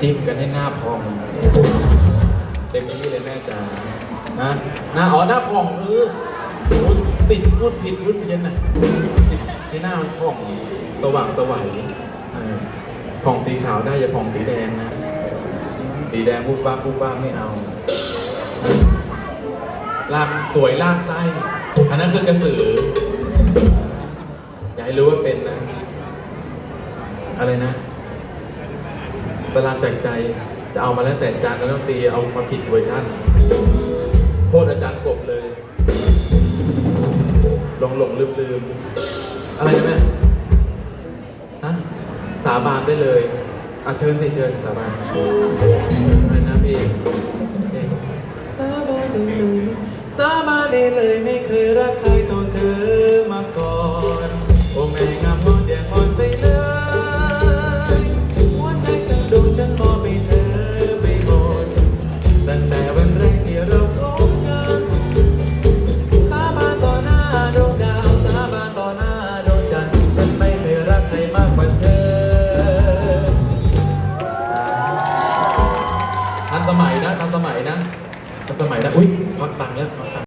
จิ้มกันให้หน้าพองเต็มที่เลยแม่จ๋านะหน้าอ๋อหน้าพองเออโอ้ยติดพูดผิดพูดเพี้ยนน่ะติดที่หน้ามันพองสว่างสวัยเออผ่องสีขาวได้อย่าผ่องสีแดงนะ สีแดงปุ๊บป้าบปุ๊บป้าไม่เอาลากสวยลากไส้อันนั้นคือกระสือ อย่าให้รู้ว่าเป็นนะ อะไรนะ ตารางจากใจจะเอามาแล้วแต่จานแล้วต้องตีเอามาผิดเวอร์ชันโทษอาจารย์กบเลยหลงหลงลืมลืมอะไรนะแม่ฮะสาบานได้เลยอะเชิญสิเชิญสาบานอะไรนะพี่เพลงสาบานได้เลยไม่สาบานได้เลยไม่เคยรักใคา สมัยนะทันสมัยนะทันสมัยนะอุ้ยพักตังค์แล้วควักตังค์